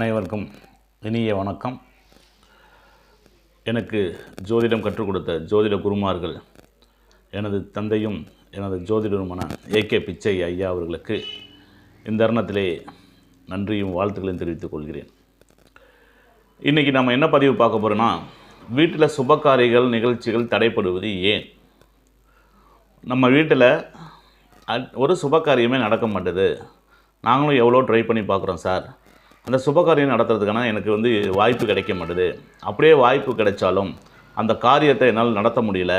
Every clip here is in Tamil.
அனைவருக்கும் இனிய வணக்கம். எனக்கு ஜோதிடம் கற்றுக் கொடுத்த ஜோதிட குருமார்கள் எனது தந்தையும் எனது ஜோதிடருமான ஏகே பிச்சை ஐயா அவர்களுக்கு இந்த தருணத்திலே நன்றியும் வாழ்த்துக்களையும் தெரிவித்துக் கொள்கிறேன். இன்றைக்கி நம்ம என்ன பதிவு பார்க்க போகிறோன்னா வீட்டில் சுபகாரியங்கள் நிகழ்ச்சிகள் தடைப்படுவது ஏன்? நம்ம வீட்டில் அட்- ஒரு சுபகாரியமே நடக்க மாட்டேது. நாங்களும் எவ்வளோ ட்ரை பண்ணி பார்க்குறோம் சார். அந்த சுபகாரியம் நடத்துறதுக்கான எனக்கு வந்து வாய்ப்பு கிடைக்க மாட்டுது. அப்படியே வாய்ப்பு கிடைச்சாலும் அந்த காரியத்தை என்னால் நடத்த முடியல.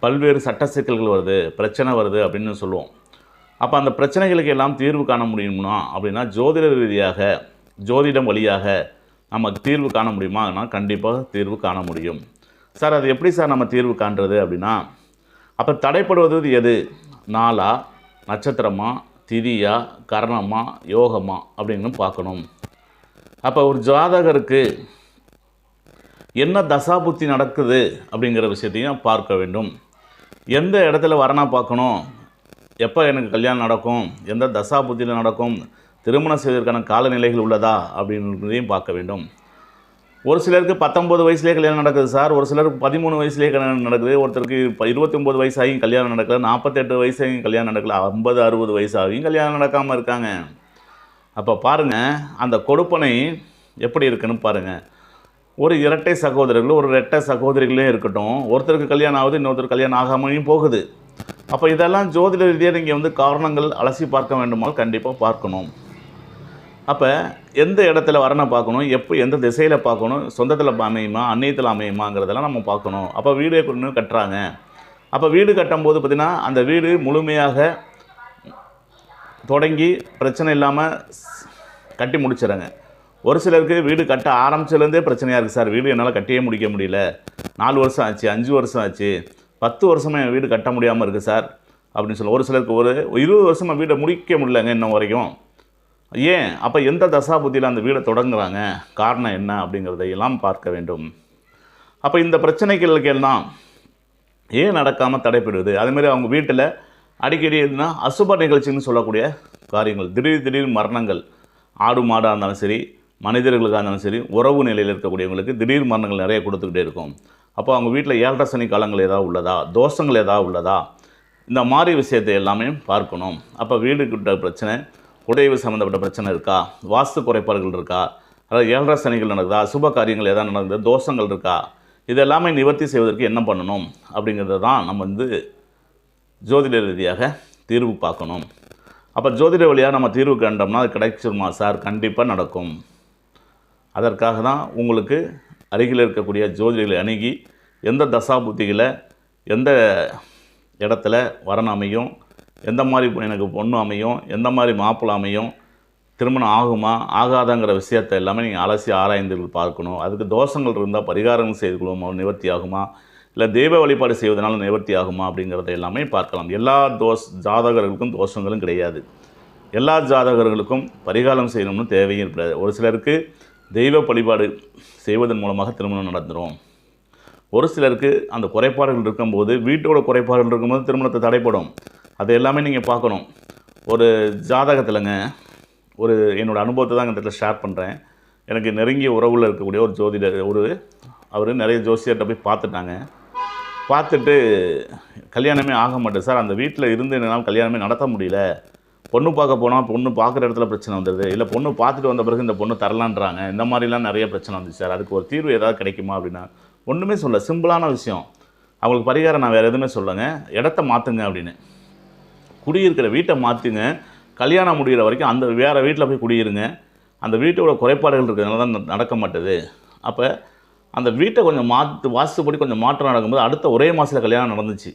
பல்வேறு சட்ட சிக்கல்கள் வருது பிரச்சனை வருது அப்படின்னு சொல்லுவோம். அப்போ அந்த பிரச்சனைகளுக்கு எல்லாம் தீர்வு காண முடியும்னா அப்படின்னா ஜோதிட ரீதியாக ஜோதிடம் வழியாக நம்ம தீர்வு காண முடியுமானா கண்டிப்பாக தீர்வு காண முடியும். சார் அது எப்படி சார் நம்ம தீர்வு காண்றது அப்படின்னா அப்போ தடைப்படுவது எது? நாளா நட்சத்திரமா திதியா கரணமா யோகமா அப்படின்னு பார்க்கணும். அப்போ ஒரு ஜாதகருக்கு என்ன தசாபுத்தி நடக்குது அப்படிங்கிற விஷயத்தையும் பார்க்க வேண்டும். எந்த இடத்துல வரணா பார்க்கணும்? எப்போ எனக்கு கல்யாணம் நடக்கும்? எந்த தசாபுத்தியில் நடக்கும்? திருமணம் செய்வதற்கான காலநிலைகள் உள்ளதா? அப்படின்றதையும் பார்க்க வேண்டும். ஒரு சிலருக்கு பத்தொம்பது வயசுலேயே கல்யாணம் நடக்குது சார். ஒரு சிலருக்கு பதிமூணு வயசுலேயே கல்யாணம் நடக்குது. ஒருத்தருக்கு இப்போ இருபத்தி ஒம்பது வயசாகியும் கல்யாணம் நடக்கல. நாற்பத்தெட்டு வயசாகியும் கல்யாணம் நடக்கல. ஐம்பது அறுபது வயசாகியும் கல்யாணம் நடக்காமல் இருக்காங்க. அப்போ பாருங்கள் அந்த கொடுப்பனை எப்படி இருக்குன்னு பாருங்கள் ஒரு இரட்டை சகோதரர்கள் ஒரு இரட்டை சகோதரிகளே இருக்கட்டும் ஒருத்தருக்கு கல்யாணம் ஆகுது இன்னொருத்தர் கல்யாணம் ஆகாமையும் போகுது. அப்போ இதெல்லாம் ஜோதிட ரீதியாக நீங்கள் வந்து காரணங்கள் அலசி பார்க்க வேண்டுமானால் கண்டிப்பாக பார்க்கணும். அப்போ எந்த இடத்துல வரணும் பார்க்கணும் எப்போ எந்த திசையில் பார்க்கணும் சொந்தத்தில் அமையுமா அந்நியத்தில் அமையுமாங்கிறதெல்லாம் நம்ம பார்க்கணும். அப்போ வீடு கொண்டு கட்டுறாங்க. அப்போ வீடு கட்டும்போது பார்த்திங்கன்னா அந்த வீடு முழுமையாக தொடங்கி பிரச்சனை இல்லாமல் கட்டி முடிச்சிடுறாங்க. ஒரு சிலருக்கு வீடு கட்ட ஆரம்பிச்சிலேருந்தே பிரச்சனையாக இருக்குது சார். வீடு என்னால் கட்டியே முடிக்க முடியல. நாலு வருஷம் ஆச்சு அஞ்சு வருஷம் ஆச்சு. பத்து வருஷமாக என் வீடு கட்ட முடியாமல் இருக்குது சார். அப்படின்னு சொல்ல ஒரு சிலருக்கு ஒரு இருபது வருஷமாக வீடை முடிக்க முடியலங்க இன்னும் வரைக்கும். ஏன்? அப்போ எந்த தசாபுத்தியில் அந்த வீடை தொடங்குறாங்க? காரணம் என்ன அப்படிங்கிறதையெல்லாம் பார்க்க வேண்டும். அப்போ இந்த பிரச்சனைகளுக்கெல்லாம் ஏன் நடக்காமல் தடைபெறுவது அதுமாரி அவங்க வீட்டில் அடிக்கடி எதுனா அசுப நிகழ்ச்சின்னு சொல்லக்கூடிய காரியங்கள். திடீர் திடீர் மரணங்கள். ஆடு மாடாக இருந்தாலும் சரி மனிதர்களுக்காக இருந்தாலும் சரி உறவு நிலையில் இருக்கக்கூடியவங்களுக்கு திடீர் மரணங்கள் நிறைய கொடுத்துக்கிட்டே இருக்கும். அப்போ அவங்க வீட்டில் ஏழரை சனி காலங்கள் ஏதாவது உள்ளதா? தோஷங்கள் ஏதாவது உள்ளதா? இந்த மாதிரி விஷயத்தை எல்லாமே பார்க்கணும். அப்போ வீடு கிட்ட பிரச்சனை உடைவு சம்மந்தப்பட்ட பிரச்சனை இருக்கா? வாஸ்து குறைபாடுகள் இருக்கா? அதாவது ஏழரை சனிகள் நடக்குதா? சுப காரியங்கள் ஏதாவது நடக்குது? தோஷங்கள் இருக்கா? இதெல்லாமே நிவர்த்தி செய்வதற்கு என்ன பண்ணணும்? அப்படிங்கிறத தான் நம்ம வந்து ஜோதிட ரீதியாக தீர்வு பார்க்கணும். அப்போ ஜோதிட வழியாக நம்ம தீர்வு கண்டோம்னா அது கிடைச்சிருமா சார்? கண்டிப்பாக நடக்கும். அதற்காக தான் உங்களுக்கு அருகில் இருக்கக்கூடிய ஜோதிடர்களை அணுகி எந்த தசாபுத்திகளை எந்த இடத்துல வரன் அமையும் எந்த மாதிரி எனக்கு பொண்ணு அமையும் எந்த மாதிரி மாப்பிள்ளை அமையும் திருமணம் ஆகுமா ஆகாதாங்கிற விஷயத்தை எல்லாமே நீங்கள் அலசி ஆராய்ந்து பார்க்கணும். அதுக்கு தோஷங்கள் இருந்தால் பரிகாரங்கள் செய்து கொள்வோமா. நிவர்த்தி ஆகுமா? இல்லை தெய்வ வழிபாடு செய்வதனால நிவர்த்தி ஆகுமா அப்படிங்கிறத எல்லாமே பார்க்கலாம். எல்லா தோஷ் ஜாதகர்களுக்கும் தோஷங்களும் கிடையாது. எல்லா ஜாதகர்களுக்கும் பரிகாரம் செய்யணும்னு தேவையும் இருக்காது. ஒரு சிலருக்கு தெய்வ வழிபாடு செய்வதன் மூலமாக திருமணம் நடந்துடும் ஒரு சிலருக்கு அந்த குறைபாடுகள் இருக்கும்போது வீட்டோட குறைபாடுகள் இருக்கும்போது திருமணத்தை தடைப்படும் அது எல்லாமே நீங்கள் பார்க்கணும். ஒரு ஜாதகத்திலங்க ஒரு என்னோடய அனுபவத்தை தான் இந்த இடத்துல ஷேர் பண்ணுறேன் எனக்கு நெருங்கிய உறவில் இருக்கக்கூடிய ஒரு ஜோதிடர் ஒரு அவர் நிறைய ஜோசியர்கிட்ட போய் பார்த்துட்டாங்க. பார்த்துட்டு கல்யாணமே ஆக மாட்டேன் சார் அந்த வீட்டில் இருந்து என்னால் கல்யாணமே நடத்த முடியல. பொண்ணு பார்க்க போனால் பொண்ணு பார்க்குற இடத்துல பிரச்சனை வந்துடுது. இல்லை பொண்ணு பார்த்துட்டு வந்த பிறகு இந்த பொண்ணு தரலான்றாங்க. இந்த மாதிரிலாம் நிறைய பிரச்சனை வந்துச்சு சார். அதுக்கு ஒரு தீர்வு ஏதாவது கிடைக்குமா அப்படின்னா ஒன்றுமே சொல்ல சிம்பிளான விஷயம். அவங்களுக்கு பரிகாரம் நான் வேறு எதுவுமே சொல்லுங்க இடத்த மாற்றுங்க அப்படின்னு. குடியிருக்கிற வீட்டை மாற்றுங்க கல்யாணம் முடிகிற வரைக்கும் அந்த வேறு வீட்டில் போய் குடியிருங்க. அந்த வீட்டோட குறைபாடுகள் இருக்கிறதுனால தான் நடக்க மாட்டுது. அப்போ அந்த வீட்டை கொஞ்சம் மாற்று வாஸ்துப்படி கொஞ்சம் மாற்றம் நடக்கும்போது அடுத்த ஒரே மாதத்தில் கல்யாணம் நடந்துச்சு.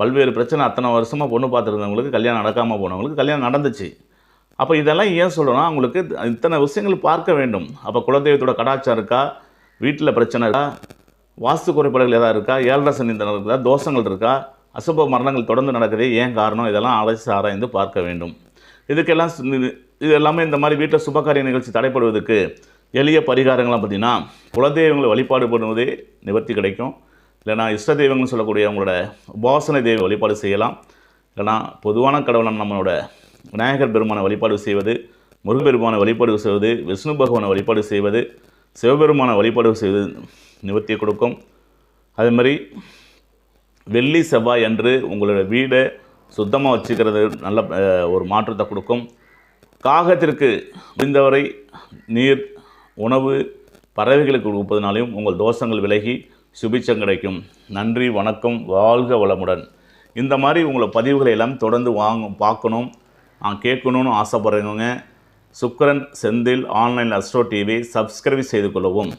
பல்வேறு பிரச்சனை அத்தனை வருஷமாக பொண்ணு பார்த்துருந்தவங்களுக்கு கல்யாணம் நடக்காமல் போனவங்களுக்கு கல்யாணம் நடந்துச்சு. அப்போ இதெல்லாம் ஏன் சொல்கிறோன்னா அவங்களுக்கு இத்தனை விஷயங்கள் பார்க்க வேண்டும். அப்போ குலதெய்வத்தோட கடாச்சாரம் இருக்கா? வீட்டில் பிரச்சனை இருக்கா? வாஸ்து குறைபாடுகள் எதாவது இருக்கா? ஏழரை சனி இருக்கா தோஷங்கள் இருக்கா? அசுப மரணங்கள் தொடர்ந்து நடக்குதே ஏன் காரணம்? இதெல்லாம் அலசி ஆராய்ந்து பார்க்க வேண்டும். இதுக்கெல்லாம் இது இது எல்லாமே இந்த மாதிரி வீட்டில் சுபகாரிய நிகழ்ச்சி தடைப்படுவதற்கு எளிய பரிகாரங்கள்லாம் பார்த்தீங்கன்னா குலதெய்வங்களை வழிபாடு பண்ணுவதே நிவர்த்தி கிடைக்கும். இல்லைனா இஷ்ட தெய்வங்கள்னு சொல்லக்கூடிய அவங்களோட உபாசனை தெய்வ வழிபாடு செய்யலாம். இல்லைனா பொதுவான கடவுளான நம்மளோட விநாயகர் பெருமானை வழிபாடு செய்வது முருகப்பெருமானை வழிபாடு செய்வது விஷ்ணு பகவானை வழிபாடு செய்வது சிவபெருமானை வழிபாடு செய்வது நிவர்த்தி கொடுக்கும். அதே மாதிரி வெள்ளி செவ்வாய் அன்று உங்களோட வீடை சுத்தமாக வச்சுக்கிறது நல்ல ஒரு மாற்றத்தை கொடுக்கும். காகத்திற்கு முடிந்தவரை நீர் உணவு பறவைகளுக்கு கொடுப்பதனாலையும் உங்கள் தோஷங்கள் விலகி சுபிச்சம் கிடைக்கும். நன்றி வணக்கம் வாழ்க வளமுடன். இந்த மாதிரி உங்களை பதிவுகளை எல்லாம் தொடர்ந்து வாங்க பார்க்கணும். நான் கேட்கணும்னு ஆசைப்படுறவங்க Sukkaran Senthil online Astro TV subscribe செய்து கொள்ளவும்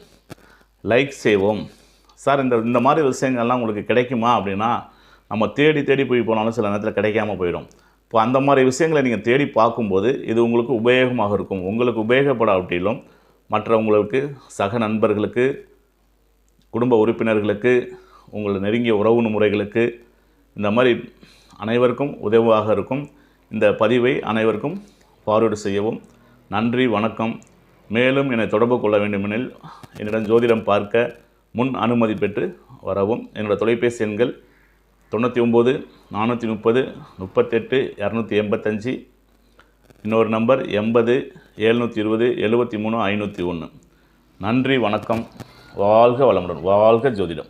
லைக் செய்வோம் சார் இந்த இந்த மாதிரி விஷயங்கள்லாம் உங்களுக்கு கிடைக்குமா அப்படின்னா நம்ம தேடி தேடி போய் போனாலும் சில நேரத்தில் கிடைக்காம போயிடும். இப்போ அந்த மாதிரி விஷயங்களை நீங்கள் தேடி பார்க்கும்போது இது உங்களுக்கு உபயோகமாக இருக்கும். உங்களுக்கு உபயோகப்படாவிட்டிலும் மற்றவங்களுக்கு சக நண்பர்களுக்கு குடும்ப உறுப்பினர்களுக்கு உங்கள் நெருங்கிய உறவு முறைகளுக்கு இந்த மாதிரி அனைவருக்கும் உதவாக இருக்கும். இந்த பதிவை அனைவருக்கும் ஃபார்வேர்டு செய்யவும். நன்றி வணக்கம். மேலும் என்னை தொடர்பு கொள்ள வேண்டுமெனில் என்னிடம் ஜோதிடம் பார்க்க முன் அனுமதி பெற்று வரவும். என்னோடய தொலைபேசி எண்கள் தொண்ணூற்றி ஒம்பது நானூற்றி முப்பது முப்பத்தெட்டு இரநூத்தி எண்பத்தஞ்சு இன்னொரு நம்பர் எண்பது எழுநூற்றி இருபது எழுபத்தி மூணு ஐநூற்றி ஒன்று. நன்றி வணக்கம். வாழ்க வளமுடன் வாழ்க ஜோதிடம்.